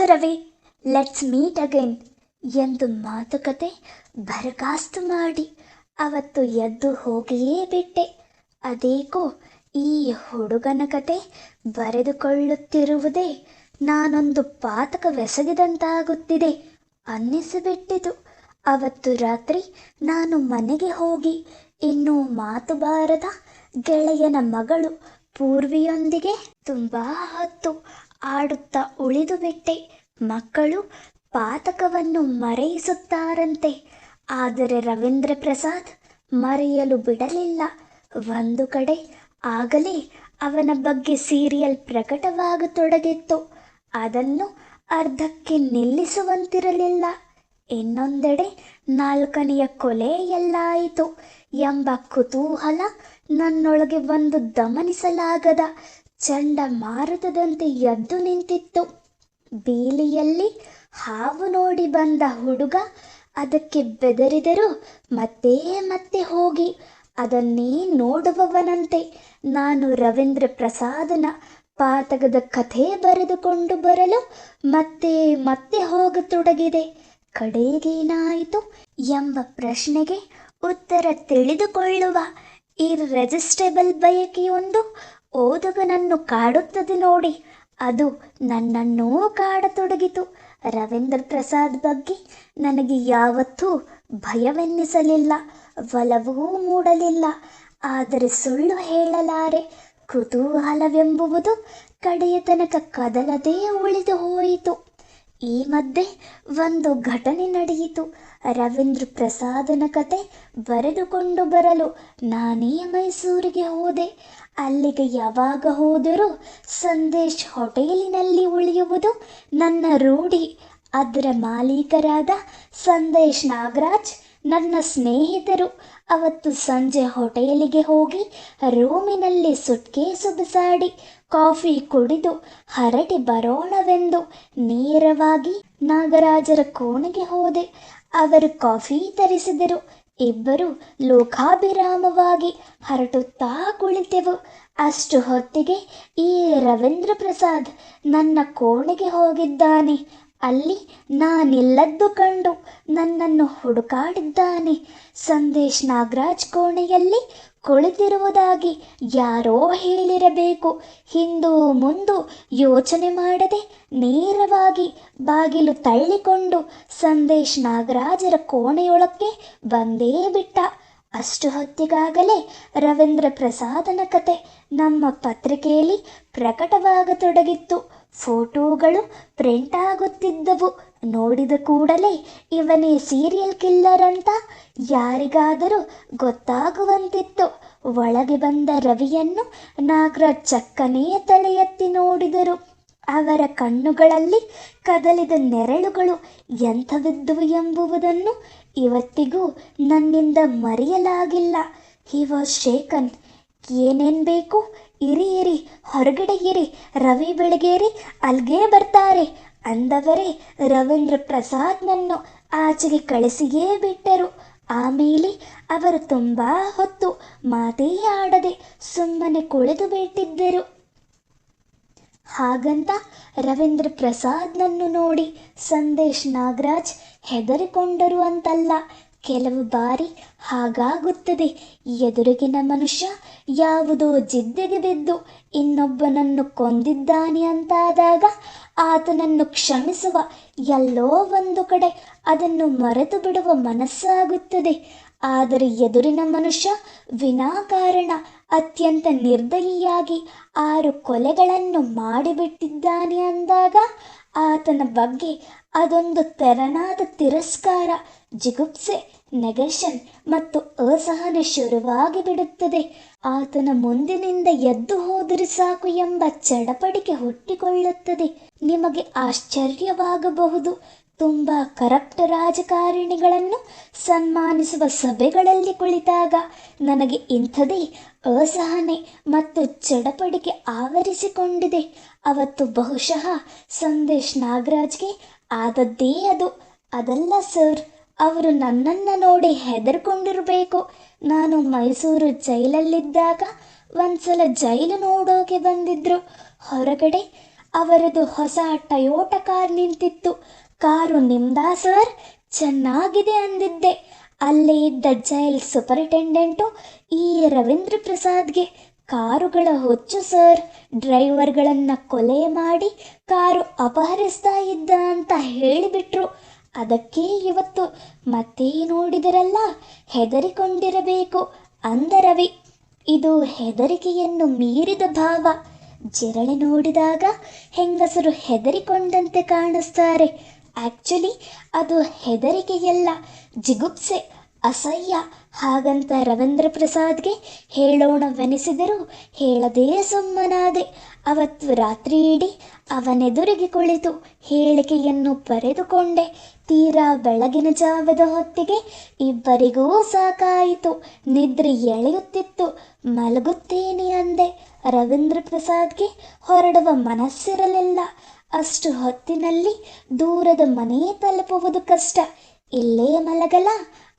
Let's meet again ಎಂದು ಮಾತುಕತೆ ಬರಗಾಸ್ತು ಮಾಡಿ. ಅವತ್ತು ಎದ್ದು ಹೋಗಿಯೇ ಬಿಟ್ಟೆ. ಅದೇಕೋ ಈ ಹುಡುಗನ ಕತೆ ಬರೆದುಕೊಳ್ಳುತ್ತಿರುವುದೇ ನಾನೊಂದು ಪಾತಕವೆಸಗಿದಂತಾಗುತ್ತಿದೆ ಅನ್ನಿಸಿಬಿಟ್ಟಿತು. ಅವತ್ತು ರಾತ್ರಿ ನಾನು ಮನೆಗೆ ಹೋಗಿ ಇನ್ನೂ ಮಾತು ಬಾರದ ಗೆಳೆಯನ ಮಗಳು ಪೂರ್ವಿಯೊಂದಿಗೆ ತುಂಬಾ ಹೊತ್ತು ಆಡುತ್ತಾ ಉಳಿದು ಬಿಟ್ಟೆ. ಮಕ್ಕಳು ಪಾತಕವನ್ನು ಮರೆಯಿಸುತ್ತಾರಂತೆ. ಆದರೆ ರವೀಂದ್ರ ಪ್ರಸಾದ್ ಮರೆಯಲು ಬಿಡಲಿಲ್ಲ. ಒಂದು ಕಡೆ ಆಗಲೇ ಅವನ ಬಗ್ಗೆ ಸೀರಿಯಲ್ ಪ್ರಕಟವಾಗತೊಡಗಿತ್ತು. ಅದನ್ನು ಅರ್ಧಕ್ಕೆ ನಿಲ್ಲಿಸುವಂತಿರಲಿಲ್ಲ. ಇನ್ನೊಂದೆಡೆ ನಾಲ್ಕನೆಯ ಕೊಲೆ ಎಲ್ಲಾಯಿತು ಎಂಬ ಕುತೂಹಲ ನನ್ನೊಳಗೆ ಒಂದು ದಮನಿಸಲಾಗದ. ಚಂಡಮಾರುತದಂತೆ ಎದ್ದು ನಿಂತಿತ್ತು. ಬೀಲಿಯಲ್ಲಿ ಹಾವು ನೋಡಿ ಬಂದ ಹುಡುಗ ಅದಕ್ಕೆ ಬೆದರಿದರೂ, ಮತ್ತೆ ಮತ್ತೆ ಹೋಗಿ, ಅದನ್ನೇ ನೋಡುವವನಂತೆ. ನಾನು ರವೀಂದ್ರ ಪ್ರಸಾದನ ಪಾತಕದ ಕಥೆ ಬರೆದುಕೊಂಡು ಬರಲು ಮತ್ತೆ ಮತ್ತೆ ಹೋಗತೊಡಗಿದೆ. ಕಡೆಗೇನಾಯಿತು ಎಂಬ ಪ್ರಶ್ನೆಗೆ ಉತ್ತರ ತಿಳಿದುಕೊಳ್ಳುವ ಈ ಇರ್ರೆಜಿಸ್ಟೇಬಲ್ ಬಯಕೆಯೊಂದು ಓದುಗನನ್ನು ಕಾಡುತ್ತದೆ ನೋಡಿ. ಅದು ನನ್ನನ್ನೂ ಕಾಡತೊಡಗಿತು. ರವೀಂದ್ರ ಪ್ರಸಾದ್ ಬಗ್ಗೆ ನನಗೆ ಯಾವತ್ತೂ ಭಯವೆನ್ನಿಸಲಿಲ್ಲ, ಒಲವೂ ಮೂಡಲಿಲ್ಲ. ಆದರೆ ಸುಳ್ಳು ಹೇಳಲಾರೆ, ಕುತೂಹಲವೆಂಬುವುದು ಕಡೆಯ ತನಕ ಕದಲದೇ ಉಳಿದು ಹೋಯಿತು. ಈ ಮಧ್ಯೆ ಒಂದು ಘಟನೆ ನಡೆಯಿತು. ರವೀಂದ್ರ ಪ್ರಸಾದನ ಕತೆ ಬರೆದುಕೊಂಡು ಬರಲು ನಾನೇ ಮೈಸೂರಿಗೆ ಹೋದೆ. ಅಲ್ಲಿಗೆ ಯಾವಾಗ ಹೋದರೂ ಸಂದೇಶ್ ಹೋಟೆಲಿನಲ್ಲಿ ಉಳಿಯುವುದು ನನ್ನ ರೂಢಿ. ಅದರ ಮಾಲೀಕರಾದ ಸಂದೇಶ್ ನಾಗರಾಜ್, ನನ್ನ ಸ್ನೇಹಿತರು. ಅವತ್ತು ಸಂಜೆ ಹೋಟೆಲಿಗೆ ಹೋಗಿ ರೂಮಿನಲ್ಲಿ ಸುಟ್ಕೇಸು ಬಿಸಾಡಿ, ಕಾಫಿ ಕುಡಿದು, ಹರಟಿ ಬರೋಣವೆಂದು ನೇರವಾಗಿ ನಾಗರಾಜರ ಕೋಣೆಗೆ ಹೋದೆ. ಅವರು ಕಾಫಿ ತರಿಸಿದರು. ಇಬ್ಬರು ಲೋಕಾಭಿರಾಮವಾಗಿ ಹರಟುತ್ತಾ ಕುಳಿತೆವು. ಅಷ್ಟು ಹೊತ್ತಿಗೆ ಈ ರವೀಂದ್ರ ಪ್ರಸಾದ್ ನನ್ನ ಕೋಣೆಗೆ ಹೋಗಿದ್ದಾನೆ. ಅಲ್ಲಿ ನಾನಿಲ್ಲದ್ದು ಕಂಡು ನನ್ನನ್ನು ಹುಡುಕಾಡಿದ್ದಾನೆ. ಸಂದೇಶ್ ನಾಗರಾಜ್ ಕೋಣೆಯಲ್ಲಿ ಕುಳಿತಿರುವುದಾಗಿ ಯಾರೋ ಹೇಳಿರಬೇಕು. ಹಿಂದೂ ಮುಂದು ಯೋಚನೆ ಮಾಡದೆ ನೇರವಾಗಿ ಬಾಗಿಲು ತಳ್ಳಿಕೊಂಡು ಸಂದೇಶ್ ನಾಗರಾಜರ ಕೋಣೆಯೊಳಕ್ಕೆ ಬಂದೇ ಬಿಟ್ಟ. ಅಷ್ಟು ಹೊತ್ತಿಗಾಗಲೇ ರವೀಂದ್ರ ಪ್ರಸಾದನ ಕತೆ ನಮ್ಮ ಪತ್ರಿಕೆಯಲ್ಲಿ ಪ್ರಕಟವಾಗತೊಡಗಿತ್ತು. ಫೋಟೋಗಳು ಪ್ರಿಂಟ್ ಆಗುತ್ತಿದ್ದವು. ನೋಡಿದ ಕೂಡಲೇ ಇವನೇ ಸೀರಿಯಲ್ ಕಿಲ್ಲರ್ ಅಂತ ಯಾರಿಗಾದರೂ ಗೊತ್ತಾಗುವಂತಿತ್ತು. ಒಳಗೆ ಬಂದ ರವಿಯನ್ನು ನಾಗರಾಜ್ ಚಕ್ಕನೆಯ ತಲೆ ನೋಡಿದರು. ಅವರ ಕಣ್ಣುಗಳಲ್ಲಿ ಕದಲಿದ ನೆರಳುಗಳು ಎಂಥವಿದ್ದವು ಎಂಬುವುದನ್ನು ಇವತ್ತಿಗೂ ನನ್ನಿಂದ ಮರೆಯಲಾಗಿಲ್ಲ. ಹಿ ವಾಸ್ ಶೇಕನ್ ಏನೇನು ಬೇಕು ಇರಿ ಇರಿ, ಹೊರಗಡೆ ಇರಿ, ರವಿ ಬೆಳಗೇರಿ, ಅಲ್ಗೇ ಬರ್ತಾರೆ. ಅಂದವರೇ, ರವೀಂದ್ರ ಪ್ರಸಾದ್ನನ್ನು ಆಚೆಗೆ ಕಳಿಸಿಯೇ ಬಿಟ್ಟರು. ಆಮೇಲೆ ಅವರು ತುಂಬ ಹೊತ್ತು ಮಾತೇ ಆಡದೆ ಸುಮ್ಮನೆ ಕುಳಿತು ಬಿಟ್ಟಿದ್ದರು. ಹಾಗಂತ ರವೀಂದ್ರ ಪ್ರಸಾದ್ನನ್ನು ನೋಡಿ ಸಂದೇಶ್ ನಾಗರಾಜ್ ಹೆದರಿಕೊಂಡರು ಅಂತಲ್ಲ. ಕೆಲವು ಬಾರಿ ಹಾಗಾಗುತ್ತದೆ, ಎದುರಿಗಿನ ಮನುಷ್ಯ ಯಾವುದೋ ಜಿದ್ದೆಗೆ ಬಿದ್ದು ಇನ್ನೊಬ್ಬನನ್ನು ಕೊಂದಿದ್ದಾನೆ ಅಂತಾದಾಗ ಆತನನ್ನು ಕ್ಷಮಿಸುವ ಎಲ್ಲೋ ಒಂದು ಕಡೆ ಅದನ್ನು ಮರೆತು ಬಿಡುವ ಮನಸ್ಸಾಗುತ್ತದೆ. ಆದರೆ ಎದುರಿನ ಮನುಷ್ಯ ವಿನಾಕಾರಣ, ಅತ್ಯಂತ ನಿರ್ದಯಿಯಾಗಿ ಆರು ಕೊಲೆಗಳನ್ನು ಮಾಡಿಬಿಟ್ಟಿದ್ದಾನೆ ಅಂದಾಗ ಆತನ ಬಗ್ಗೆ ಅದೊಂದು ತೆರನಾದ ತಿರಸ್ಕಾರ, ಜಿಗುಪ್ಸೆ, ನೆಗೆಷನ್ ಮತ್ತು ಅಸಹನೆ ಶುರುವಾಗಿ ಬಿಡುತ್ತದೆ. ಆತನ ಮುಂದಿನಿಂದ ಎದ್ದು ಹೋದರೆ ಸಾಕು ಎಂಬ ಚಡಪಡಿಕೆ ಹುಟ್ಟಿಕೊಳ್ಳುತ್ತದೆ. ನಿಮಗೆ ಆಶ್ಚರ್ಯವಾಗಬಹುದು. ತುಂಬ ಕರಪ್ಟ್ ರಾಜಕಾರಣಿಗಳನ್ನು ಸನ್ಮಾನಿಸುವ ಸಭೆಗಳಲ್ಲಿ ಕುಳಿತಾಗ ನನಗೆ ಇಂಥದೇ ಅಸಹನೆ ಮತ್ತು ಚಡಪಡಿಕೆ ಆವರಿಸಿಕೊಂಡಿದೆ. ಅವತ್ತು ಬಹುಶಃ ಸಂದೇಶ್ ನಾಗರಾಜ್ಗೆ ಆದದ್ದೇ ಅದು. ಅದಲ್ಲ ಸರ್, ಅವರು ನನ್ನನ್ನು ನೋಡಿ ಹೆದರ್ಕೊಂಡಿರಬೇಕು. ನಾನು ಮೈಸೂರು ಜೈಲಲ್ಲಿದ್ದಾಗ ಒಂದ್ಸಲ ಜೈಲು ನೋಡೋಕೆ ಬಂದಿದ್ರು. ಹೊರಗಡೆ ಅವರದು ಹೊಸ ಟಯೋಟ ಕಾರ್ ನಿಂತಿತ್ತು. ಕಾರು ನಿಮ್ದಾ ಸರ್, ಚೆನ್ನಾಗಿದೆ ಅಂದಿದ್ದೆ. ಅಲ್ಲೇ ಇದ್ದ ಜೈಲ್ ಸೂಪರಿಂಟೆಂಡೆಂಟು ಈ ರವೀಂದ್ರ ಪ್ರಸಾದ್ಗೆ ಕಾರುಗಳ ಹೊಚ್ಚು ಸರ್. ಡ್ರೈವರ್ಗಳನ್ನು ಕೊಲೆ ಮಾಡಿ ಕಾರು ಅಪಹರಿಸ್ತಾ ಇದ್ದ ಅಂತ ಹೇಳಿಬಿಟ್ರು. ಅದಕ್ಕೆ ಇವತ್ತು ಮತ್ತೆ ನೋಡಿದರಲ್ಲ, ಹೆದರಿಕೊಂಡಿರಬೇಕು ಅಂದ ರವಿ. ಇದು ಹೆದರಿಕೆಯನ್ನು ಮೀರಿದ ಭಾವ. ಜಿರಳೆ ನೋಡಿದಾಗ ಹೆಂಗಸರು ಹೆದರಿಕೊಂಡಂತೆ ಕಾಣಿಸ್ತಾರೆ. ಆಕ್ಚುಲಿ ಅದು ಹೆದರಿಕೆಯಲ್ಲ, ಜಿಗುಪ್ಸೆ, ಅಸಹ್ಯ ಹಾಗಂತ ರವೀಂದ್ರ ಪ್ರಸಾದ್ಗೆ ಹೇಳೋಣವೆನಿಸಿದರೂ ಹೇಳದೇ ಸುಮ್ಮನಾದೆ. ಅವತ್ತು ರಾತ್ರಿ ಇಡೀ ಅವನೆದುರಿಗೆ ಕುಳಿತು ಹೇಳಿಕೆಯನ್ನು ಪರೆದುಕೊಂಡೆ ತೀರಾ ಬೆಳಗಿನ ಜಾವದ ಹೊತ್ತಿಗೆ ಇಬ್ಬರಿಗೂ ಸಾಕಾಯಿತು. ನಿದ್ರೆ ಎಳೆಯುತ್ತಿತ್ತು. ಮಲಗುತ್ತೇನೆ ಅಂದೆ. ರವೀಂದ್ರ ಪ್ರಸಾದ್ಗೆ ಹೊರಡುವ ಮನಸ್ಸಿರಲಿಲ್ಲ. ಅಷ್ಟು ಹೊತ್ತಿನಲ್ಲಿ ದೂರದ ಮನೆ ತಲುಪುವುದು ಕಷ್ಟ. ಇಲ್ಲೇ ಮಲಗಲ?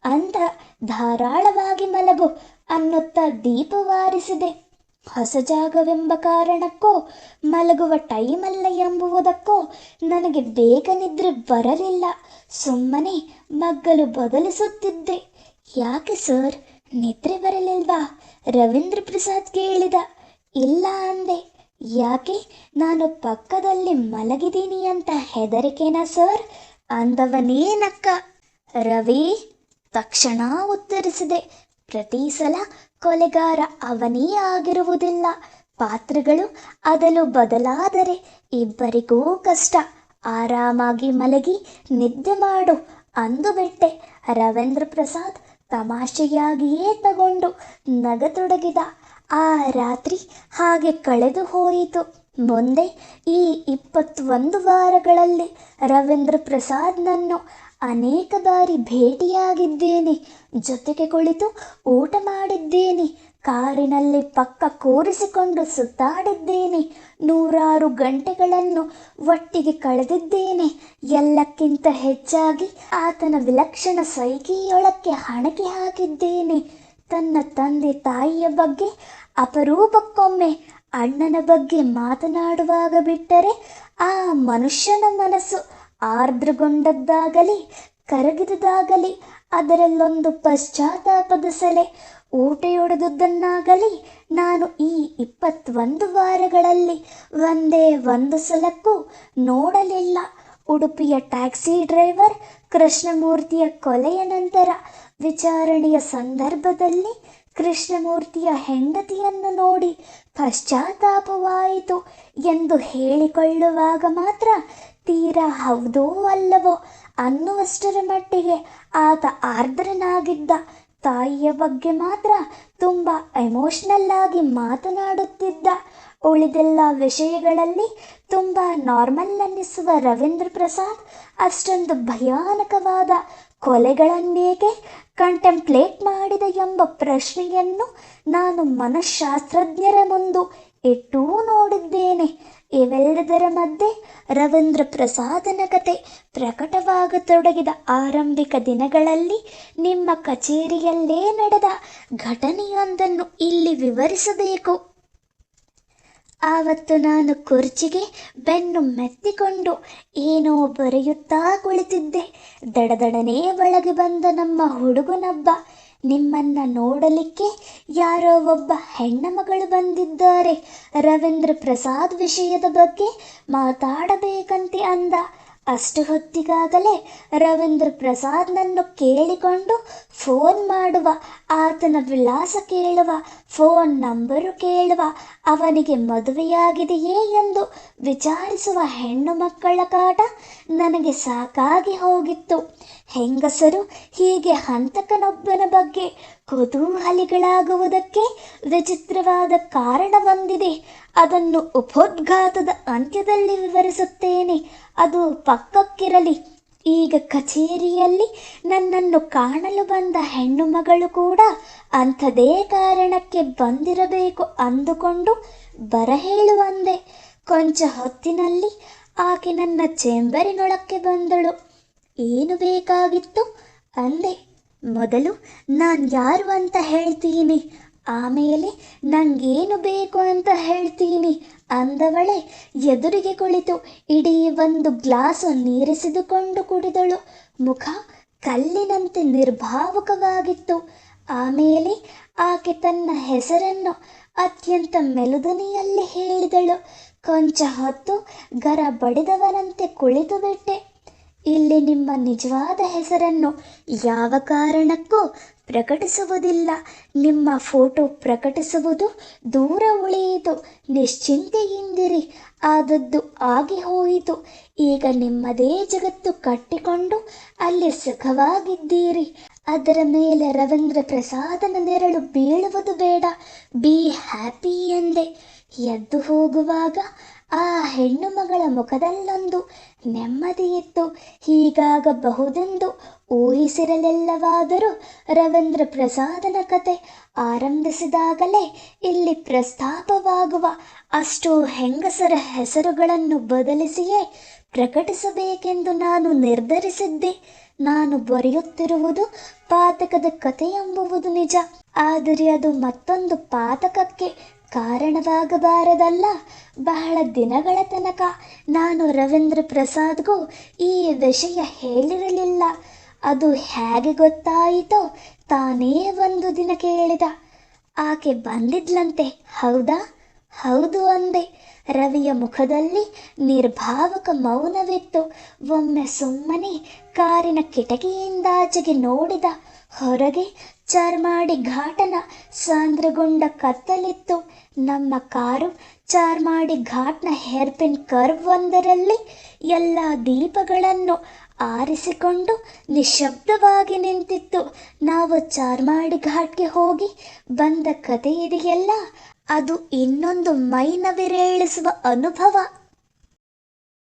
ಅಂತ ಧಾರಾಳವಾಗಿ ಮಲಗು ಅನ್ನುತ್ತಾ ದೀಪವಾರಿಸಿದೆ ಹೊಸ ಜಾಗವೆಂಬ ಕಾರಣಕ್ಕೋ, ಮಲಗುವ ಟೈಮಲ್ಲ ಎಂಬುವುದಕ್ಕೋ ನನಗೆ ಬೇಗ ನಿದ್ರೆ ಬರಲಿಲ್ಲ. ಸುಮ್ಮನೆ ಮಗ್ಗಲು ಬದಲಿಸುತ್ತಿದ್ದೆ. ಯಾಕೆ ಸರ್? ನಿದ್ರೆ ಬರಲಿಲ್ವಾ? ರವೀಂದ್ರ ಪ್ರಸಾದ್ ಕೇಳಿದ. ಇಲ್ಲ ಅಂದೆ. ಯಾಕೆ? ನಾನು ಪಕ್ಕದಲ್ಲಿ ಮಲಗಿದ್ದೀನಿ ಅಂತ ಹೆದರಿಕೆನಾ ಸರ್? ಅಂದವನೇನಕ್ಕ? ರವಿ ತಕ್ಷಣ ಉತ್ತರಿಸಿದೆ. ಪ್ರತಿ ಸಲ ಕೊಲೆಗಾರ ಅವನೇ ಆಗಿರುವುದಿಲ್ಲ. ಪಾತ್ರಗಳು ಅದಲು ಬದಲಾದರೆ ಇಬ್ಬರಿಗೂ ಕಷ್ಟ. ಆರಾಮಾಗಿ ಮಲಗಿ ನಿದ್ದೆ ಮಾಡು ಅಂದು ಬಿಟ್ಟೆ. ರವೀಂದ್ರ ಪ್ರಸಾದ್ ತಮಾಷೆಯಾಗಿಯೇ ತಗೊಂಡು ನಗತೊಡಗಿದ. ಆ ರಾತ್ರಿ ಹಾಗೆ ಕಳೆದು ಹೋಯಿತು. ಮುಂದೆ ಈ ಇಪ್ಪತ್ತೊಂದು ವಾರಗಳಲ್ಲಿ ರವೀಂದ್ರ ಪ್ರಸಾದ್ನನ್ನು ಅನೇಕ ಬಾರಿ ಭೇಟಿಯಾಗಿದ್ದೇನೆ. ಜೊತೆಗೆ ಕುಳಿತು ಊಟ ಮಾಡಿದ್ದೇನೆ. ಕಾರಿನಲ್ಲಿ ಪಕ್ಕ ಕೂರಿಸಿಕೊಂಡು ಸುತ್ತಾಡಿದ್ದೇನೆ. ನೂರಾರು ಗಂಟೆಗಳನ್ನು ಒಟ್ಟಿಗೆ ಕಳೆದಿದ್ದೇನೆ. ಎಲ್ಲಕ್ಕಿಂತ ಹೆಚ್ಚಾಗಿ ಆತನ ವಿಲಕ್ಷಣ ಸೈಕಿಯೊಳಕ್ಕೆ ಹಣಕೆ ಹಾಕಿದ್ದೇನೆ. ತನ್ನ ತಂದೆ ತಾಯಿಯ ಬಗ್ಗೆ ಅಪರೂಪಕ್ಕೊಮ್ಮೆ ಅಣ್ಣನ ಬಗ್ಗೆ ಮಾತನಾಡುವಾಗ ಬಿಟ್ಟರೆ ಆ ಮನುಷ್ಯನ ಮನಸ್ಸು ಆರ್ದ್ರಗೊಂಡದ್ದಾಗಲಿ ಕರಗಿದುದಾಗಲಿ ಅದರಲ್ಲೊಂದು ಪಶ್ಚಾತ್ತಾಪದ ಸಲೆ ಊಟೆಯೊಡೆದುದನ್ನಾಗಲಿ ನಾನು ಈ ಇಪ್ಪತ್ತೊಂದು ವಾರಗಳಲ್ಲಿ ಒಂದೇ ಒಂದು ಸಲಕ್ಕೂ ನೋಡಲಿಲ್ಲ. ಉಡುಪಿಯ ಟ್ಯಾಕ್ಸಿ ಡ್ರೈವರ್ ಕೃಷ್ಣಮೂರ್ತಿಯ ಕೊಲೆಯ ನಂತರ ವಿಚಾರಣೆಯ ಸಂದರ್ಭದಲ್ಲಿ ಕೃಷ್ಣಮೂರ್ತಿಯ ಹೆಂಡತಿಯನ್ನು ನೋಡಿ ಪಶ್ಚಾತ್ತಾಪವಾಯಿತು ಎಂದು ಹೇಳಿಕೊಳ್ಳುವಾಗ ಮಾತ್ರ ತೀರಾ ಹೌದೋ ಅಲ್ಲವೋ ಅನ್ನುವಷ್ಟರ ಮಟ್ಟಿಗೆ ಆತ ಆರ್ದ್ರನಾಗಿದ್ದ ತಾಯಿಯ ಬಗ್ಗೆ ಮಾತ್ರ ತುಂಬ ಎಮೋಷ್ನಲ್ ಆಗಿ ಮಾತನಾಡುತ್ತಿದ್ದ. ಉಳಿದೆಲ್ಲ ವಿಷಯಗಳಲ್ಲಿ ತುಂಬ ನಾರ್ಮಲ್ ಅನ್ನಿಸುವ ರವೀಂದ್ರ ಪ್ರಸಾದ್ ಅಷ್ಟೊಂದು ಭಯಾನಕವಾದ ಕೊಲೆಗಳನ್ನೇಕೆ ಕಂಟೆಂಪ್ಲೇಟ್ ಮಾಡಿದ ಎಂಬ ಪ್ರಶ್ನೆಯನ್ನು ನಾನು ಮನಃಶಾಸ್ತ್ರಜ್ಞರ ಮುಂದು ಇಟ್ಟೂ ನೋಡಿದ್ದೇನೆ. ಇವೆಲ್ಲದರ ಮಧ್ಯೆ ರವೀಂದ್ರ ಪ್ರಸಾದನ ಕತೆ ಪ್ರಕಟವಾಗತೊಡಗಿದ ಆರಂಭಿಕ ದಿನಗಳಲ್ಲಿ ನಿಮ್ಮ ಕಚೇರಿಯಲ್ಲೇ ನಡೆದ ಘಟನೆಯೊಂದನ್ನು ಇಲ್ಲಿ ವಿವರಿಸಬೇಕು. ಆವತ್ತು ನಾನು ಕುರ್ಚಿಗೆ ಬೆನ್ನು ಮೆತ್ತಿಕೊಂಡು ಏನೋ ಬರೆಯುತ್ತಾ ಕುಳಿತಿದ್ದೆ. ದಡದಡನೆ ಒಳಗೆ ಬಂದ ನಮ್ಮ ಹುಡುಗನೊಬ್ಬ. ನಿಮ್ಮನ್ನ ನೋಡಲಿಕ್ಕೆ ಯಾರೋ ಒಬ್ಬ ಹೆಣ್ಣ ಮಗಳು ಬಂದಿದ್ದಾರೆ. ರವೀಂದ್ರ ಪ್ರಸಾದ್ ವಿಷಯದ ಬಗ್ಗೆ ಮಾತಾಡಬೇಕಂತೆ ಅಂದ. ಅಷ್ಟು ಹೊತ್ತಿಗಾಗಲೇ ರವೀಂದ್ರ ಪ್ರಸಾದ್ನನ್ನು ಕೇಳಿಕೊಂಡು ಫೋನ್ ಮಾಡುವ, ಆತನ ವಿಳಾಸ ಕೇಳುವ ಫೋನ್ ನಂಬರು ಕೇಳುವ, ಅವನಿಗೆ ಮದುವೆಯಾಗಿದೆಯೇ ಎಂದು ವಿಚಾರಿಸುವ ಹೆಣ್ಣು ಮಕ್ಕಳ ಕಾಟ ನನಗೆ ಸಾಕಾಗಿ ಹೋಗಿತ್ತು. ಹೆಂಗಸರು ಹೀಗೆ ಹಂತಕನೊಬ್ಬನ ಬಗ್ಗೆ ಕುತೂಹಲಿಗಳಾಗುವುದಕ್ಕೆ ವಿಚಿತ್ರವಾದ ಕಾರಣವೊಂದಿದೆ ಅದನ್ನು ಉಪೋದ್ಘಾತದ ಅಂತ್ಯದಲ್ಲಿ ವಿವರಿಸುತ್ತೇನೆ. ಅದು ಪಕ್ಕಕ್ಕಿರಲಿ. ಈಗ ಕಚೇರಿಯಲ್ಲಿ ನನ್ನನ್ನು ಕಾಣಲು ಬಂದ ಹೆಣ್ಣು ಮಗಳು ಕೂಡ ಅಂಥದೇ ಕಾರಣಕ್ಕೆ ಬಂದಿರಬೇಕು ಅಂದುಕೊಂಡು ಬರಹೇಳುವಂದೆ ಕೊಂಚ ಹೊತ್ತಿನಲ್ಲಿ ಆಕೆ ನನ್ನ ಚೇಂಬರಿನೊಳಕ್ಕೆ ಬಂದಳು. ಏನು ಬೇಕಾಗಿತ್ತು? ಅಂದೆ. ಮೊದಲು ನಾನು ಯಾರು ಅಂತ ಹೇಳ್ತೀನಿ. ಆಮೇಲೆ ನಂಗೇನು ಬೇಕು ಅಂತ ಹೇಳ್ತೀನಿ. ಅಂದವಳೆ ಎದುರಿಗೆ ಕುಳಿತು ಇಡೀ ಒಂದು ಗ್ಲಾಸು ನೀರಿಸಿದುಕೊಂಡು ಕುಡಿದಳು. ಮುಖ ಕಲ್ಲಿನಂತೆ ನಿರ್ಭಾವಕವಾಗಿತ್ತು. ಆಮೇಲೆ ಆಕೆ ತನ್ನ ಹೆಸರನ್ನು ಅತ್ಯಂತ ಮೆಲುದನಿಯಲ್ಲಿ ಹೇಳಿದಳು. ಕೊಂಚ ಹೊತ್ತು ಗರ ಬಡಿದವನಂತೆ ಕುಳಿತು ಬಿಟ್ಟೆ. ಇಲ್ಲಿ ನಿಮ್ಮ ನಿಜವಾದ ಹೆಸರನ್ನು ಯಾವ ಕಾರಣಕ್ಕೂ ಪ್ರಕಟಿಸುವುದಿಲ್ಲ. ನಿಮ್ಮ ಫೋಟೋ ಪ್ರಕಟಿಸುವುದು ದೂರ ಉಳಿಯಿತು. ನಿಶ್ಚಿಂತೆಯಿಂದಿರಿ, ಆದದ್ದು ಆಗಿ ಹೋಯಿತು. ಈಗ ನಿಮ್ಮದೇ ಜಗತ್ತು ಕಟ್ಟಿಕೊಂಡು ಅಲ್ಲಿ ಸುಖವಾಗಿದ್ದೀರಿ. ಅದರ ಮೇಲೆ ರವೀಂದ್ರ ಪ್ರಸಾದನ ನೆರಳು ಬೀಳುವುದು ಬೇಡ. ಬಿ ಹ್ಯಾಪಿ ಎಂದೆ. ಎದ್ದು ಹೋಗುವಾಗ ಆ ಹೆಣ್ಣು ಮಗಳ ಮುಖದಲ್ಲೊಂದು ನೆಮ್ಮದಿಯಿತ್ತು ಹೀಗಾಗಬಹುದೆಂದು ಊಹಿಸಿರಲಿಲ್ಲವಾದರೂ ರವೀಂದ್ರ ಪ್ರಸಾದನ ಕತೆ ಆರಂಭಿಸಿದಾಗಲೇ ಇಲ್ಲಿ ಪ್ರಸ್ತಾಪವಾಗುವ ಅಷ್ಟು ಹೆಂಗಸರ ಹೆಸರುಗಳನ್ನು ಬದಲಿಸಿಯೇ ಪ್ರಕಟಿಸಬೇಕೆಂದು ನಾನು ನಿರ್ಧರಿಸಿದ್ದೆ. ನಾನು ಬರೆಯುತ್ತಿರುವುದು ಪಾತಕದ ಕತೆ ಎಂಬುವುದು ನಿಜ. ಆದರೆ ಅದು ಮತ್ತೊಂದು ಪಾತಕಕ್ಕೆ ಕಾರಣವಾಗಬಾರದಲ್ಲ. ಬಹಳ ದಿನಗಳ ತನಕ ನಾನು ರವೀಂದ್ರ ಪ್ರಸಾದ್ಗೂ ಈ ವಿಷಯ ಹೇಳಿರಲಿಲ್ಲ. ಅದು ಹೇಗೆ ಗೊತ್ತಾಯಿತೋ ತಾನೇ ಒಂದು ದಿನ ಕೇಳಿದ. ಆಕೆ ಬಂದಿದ್ಲಂತೆ, ಹೌದಾ? ಹೌದು ಅಂದೆ. ರವಿಯ ಮುಖದಲ್ಲಿ ನಿರ್ಭಾವಕ ಮೌನವಿತ್ತು. ಒಮ್ಮೆ ಸುಮ್ಮನೆ ಕಾರಿನ ಕಿಟಕಿಯಿಂದಾಚೆಗೆ ನೋಡಿದ ಹೊರಗೆ ಚಾರ್ಮಾಡಿ ಘಾಟನ ಸಾಂದ್ರಗೊಂಡ ಕತ್ತಲಿತ್ತು. ನಮ್ಮ ಕಾರು ಚಾರ್ಮಾಡಿ ಘಾಟ್ನ ಹೇರ್ಪಿನ್ ಕರ್ವ್ ಒಂದರಲ್ಲಿ ಎಲ್ಲ ದೀಪಗಳನ್ನು ಆರಿಸಿಕೊಂಡು ನಿಶಬ್ದವಾಗಿ ನಿಂತಿತ್ತು. ನಾವು ಚಾರ್ಮಾಡಿ ಘಾಟ್ಗೆ ಹೋಗಿ ಬಂದ ಕಥೆ ಇದೆಯಲ್ಲ? ಅದು ಇನ್ನೊಂದು ಮೈನವಿರೇಳಿಸುವ ಅನುಭವ.